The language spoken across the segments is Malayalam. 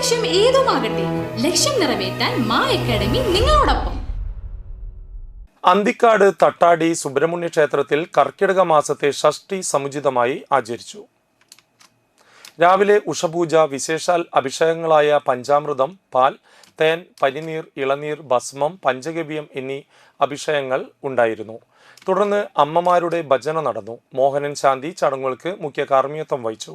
ലക്ഷ്യം ഏതുമാകട്ടെ ലക്ഷ്യം നിറവേറ്റാൻ മാ അക്കാഡമി നിങ്ങളോടൊപ്പം. അന്തിക്കാട് തട്ടാടി സുബ്രഹ്മണ്യ ക്ഷേത്രത്തിൽ കർക്കിടക മാസത്തെ ഷഷ്ടി സമുചിതമായി ആചരിച്ചു. രാവിലെ ഉഷപൂജ വിശേഷാൽ അഭിഷേകങ്ങളായ പഞ്ചാമൃതം പാൽ തേൻ പനിനീർ ഇളനീർ ഭസ്മം പഞ്ചഗവ്യം എന്നീ അഭിഷേകങ്ങൾ ഉണ്ടായിരുന്നു. തുടർന്ന് അമ്മമാരുടെ ഭജന നടന്നു. മോഹനൻ ശാന്തി ചടങ്ങുകൾക്ക് മുഖ്യ കാർമ്മികത്വം വഹിച്ചു.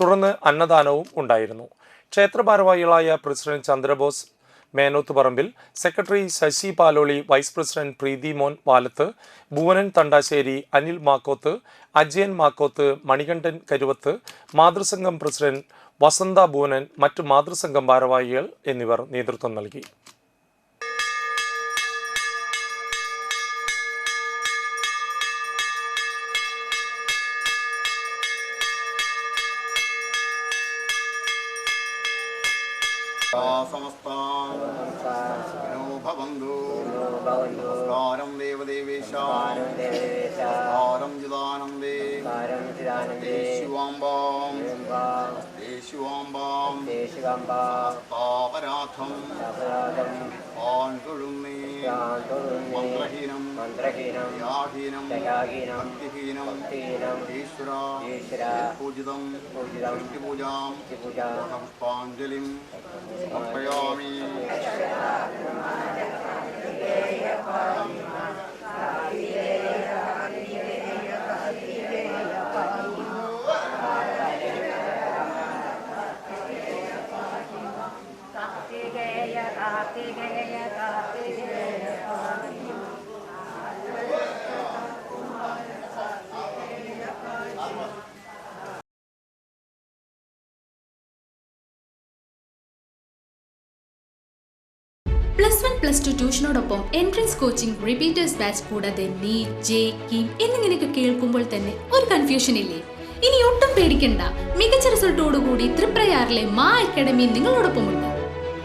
തുടർന്ന് അന്നദാനവും ഉണ്ടായിരുന്നു. ക്ഷേത്ര ഭാരവാഹികളായ president Chandrabose Menoth Parambil secretary Sasi Paloli vice president Preethimon Valath Bhuvanan Thandassery Anil Makkoth Ajayan Makkoth Manikandan Karuvath മാതൃസംഘം president Vasantha Bhuvanan മറ്റു മാതൃസംഘം ഭാരവാഹികൾ എന്നിവർ നേതൃത്വം നൽകി. സമസ്താനോ ഭവന്തു നമസ്കാരം ദേവദേവേശ നമസ്കാരം ചിദാനന്ദേ ദേശിവാംബാം ദേശിവാംബാം താപരാധം ആൺ തൊഴുന്നേ മന്ത്രഹീനം. യാഹീനം ഭക്തിഹീനം. ഈശ്വര. പൂജിതം പൂജാം പുഷ്പാഞ്ജലിം സമർപ്പയാമി പ്ലസ് വൺ പ്ലസ് ടു ട്യൂഷനോടൊപ്പം എൻട്രൻസ് കോച്ചിങ് റിപ്പീറ്റേഴ്സ് ബാച്ച് കൂടാതെ നീറ്റ് ജെ കിം എന്നിങ്ങനെയൊക്കെ കേൾക്കുമ്പോൾ തന്നെ ഒരു കൺഫ്യൂഷൻ ഇല്ലേ? ഇനി ഒട്ടും പേടിക്കണ്ട. മികച്ച റിസൾട്ടോടുകൂടി ത്രിപ്രയാറിലെ മാ അക്കാഡമി നിങ്ങളോടൊപ്പമുണ്ട്.